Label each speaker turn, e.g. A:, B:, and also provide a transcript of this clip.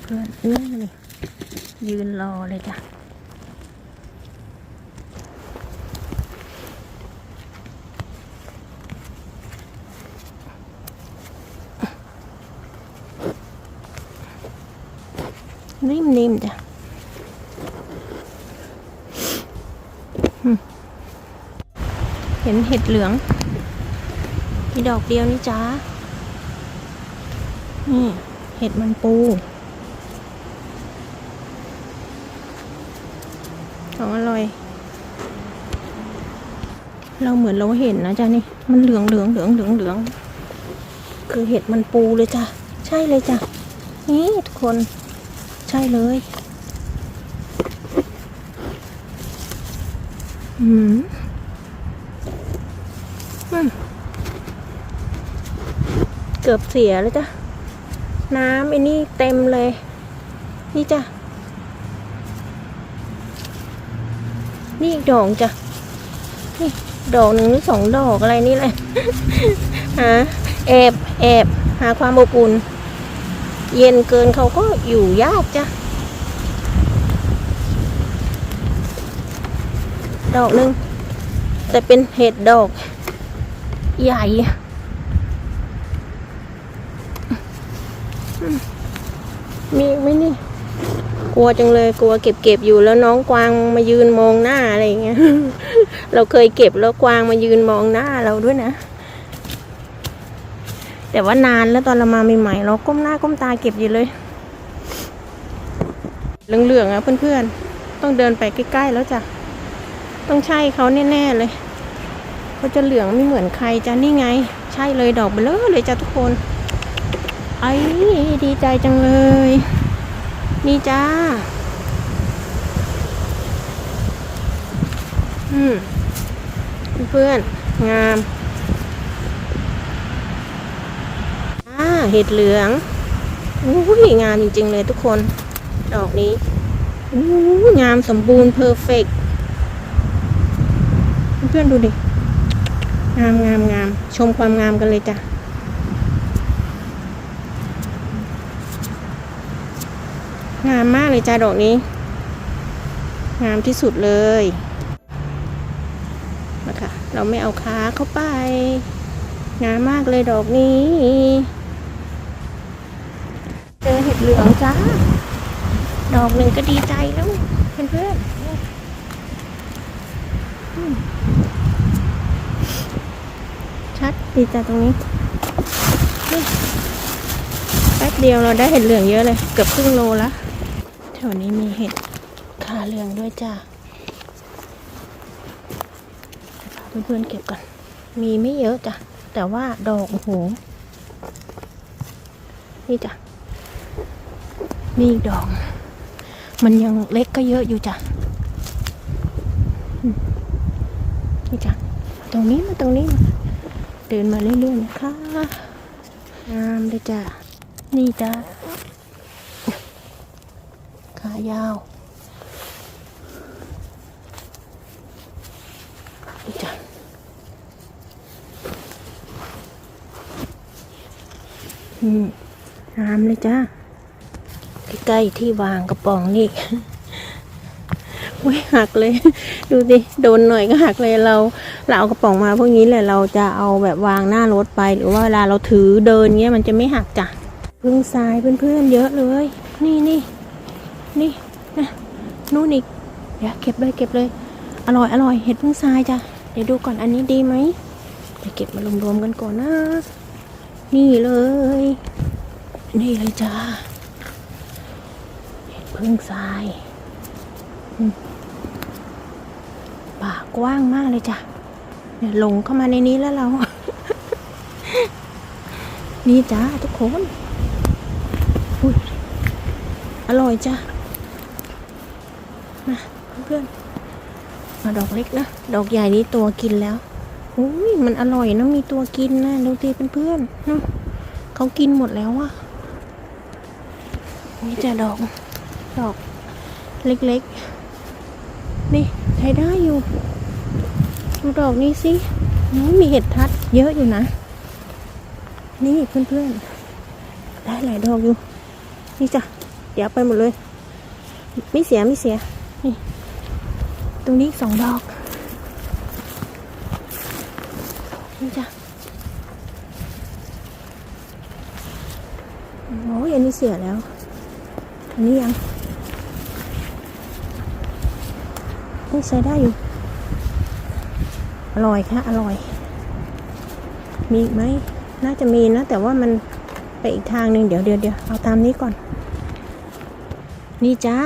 A: เพื่อนนี่นี่ยืนรอเลยจ้ะนิ่มๆจ้ะเห็นเห็ดเหลืองมีดอกเดียวนี่จ้านี่เห็ดมันปู ของอร่อย เราเหมือนเราเห็นนะจ๊ะนี่ มันเหลืองเหลืองเหลืองเหลืองเหลือง คือเห็ดมันปูเลยจ้ะ ใช่เลยจ้ะ นี่ทุกคน ใช่เลย อืมอืมเกือบเสียแล้วจ้ะ น้ำไอ้นี่เต็มเลย นี่จ้ะ นี่อีกดอกจ้ะ นี่ดอกหนึ่งหรือสองดอกอะไรนี่แหละหาแอบแอบหาความอบอุ่น เย็นเกินเขาก็อยู่ยากจ้ะ ดอกหนึ่งแต่เป็นเห็ดดอก ใหญ่มีไหมนี่ ลัวจังเลยกลัวเก็บเก็บอยู่แล้วน้องกวางมายืนมองหน้าอะไรอย่างเงี้ย เราเคยเก็บแล้วกวางมายืนมองหน้าเราด้วยนะ แต่ว่านานแล้วตอนเรามาใหม่ๆเราก้มหน้าก้มตาเก็บอยู่เลยเหลืองๆอะเพื่อนๆต้องเดินไปใกล้ๆแล้วจ้ะต้องใช่เขาแน่ๆเลยเขาจะเหลืองไม่เหมือนใครจ้ะนี่ไง ใช่เลยดอกเบลอเลยจ้ะทุกคนไอ้ดีใจจังเลย นี่จ้า อืมเพื่อนงาม อ่า เห็ดเหลืองอุ้ยงามจริง ๆ เลยทุกคน ดอกนี้อู้งามสมบูรณ์เพอร์เฟกเพื่อนดูดิ งามงามงาม ชมความงามกันเลยจ้ะ งามมากเลยจ้าดอกนี้ งามที่สุดเลยนะคะเราไม่เอาขาเข้าไป งามมากเลยดอกนี้ เจอเห็ดเหลืองจ้า ดอกหนึ่งก็ดีใจแล้วเพื่อนเพื่อนๆชัดดีใจตรงนี้แป๊บเดียวเราได้เห็ดเหลืองเยอะเลย เกือบครึ่งโลละแถวนี้มีเห็ดขาเหลืองด้วยจ้าพาเพื่อนๆเก็บก่อน มีไม่เยอะจ้ะ แต่ว่าดอกโอ้โห นี่จ้ะ นี่อีกดอก มันยังเล็กก็เยอะอยู่จ้ะ นี่จ้ะ ตรงนี้มาตรงนี้มาเดินมาเรื่อยๆนะคะงามเลยจ้ะ นี่จ้ะายาวนี่จ้ะอืมงามเลยจ้าใกล้ๆที่วางกระป๋องนี่อุ้ยหักเลย ดูดิโดนหน่อยก็หักเลยเรา เราเอากระป๋องมาพวกนี้แหละเราจะเอาแบบวางหน้ารถไป หรือว่าเวลาเราถือเดินเงี้ยมันจะไม่หักจ้ะพึ่งทรายเพื่อนๆเยอะเลย นี่นี่ นี่นะนู่นอีกเดี๋ยวเก็บเลยเก็บเลย อร่อยอร่อยเห็ดพึ่งทรายจ้ะเดี๋ยวดูก่อนอันนี้ดีไหมเดี๋ยวเก็บมารวมๆกันก่อนนะนี่เลย นี่เลยจ้าเห็ดพึ่งทรายป่ากว้างมากเลยจ้ะเนี่ยลงเข้ามาในนี้แล้วเรา นี่จ้าทุกคนอุ้ยอร่อยจ้ะ มาเพื่อนมาดอกเล็กนะ ดอกใหญ่นี้ตัวกินแล้วอุ้ยมันอร่อยนะมีตัวกินนะดูตีเพื่อนๆเนะเขากินหมดแล้วอะนี่จะดอก ดอกเล็กๆ นี่ใช้ได้อยู่ ดูดอกนี้สิมีเห็ดทัดเยอะอยู่นะ นี่เพื่อนๆ ได้หลายดอกอยู่ นี่จ้ะเดี๋ยวเอาไปหมดเลย ไม่เสียไม่เสีย นี่ ตรงนี้สองดอก นี่จ้ะโอ้ยอันนี้เสียแล้ว อันนี้ยังนี่ใช้ได้อยู่ อร่อยค่ะ อร่อย มีอีกไหม น่าจะมีนะ แต่ว่ามันไปอีกทางหนึ่งเดี๋ยวเดี๋ยวเดี๋ยวเอาตามนี้ก่อน นี่จ้า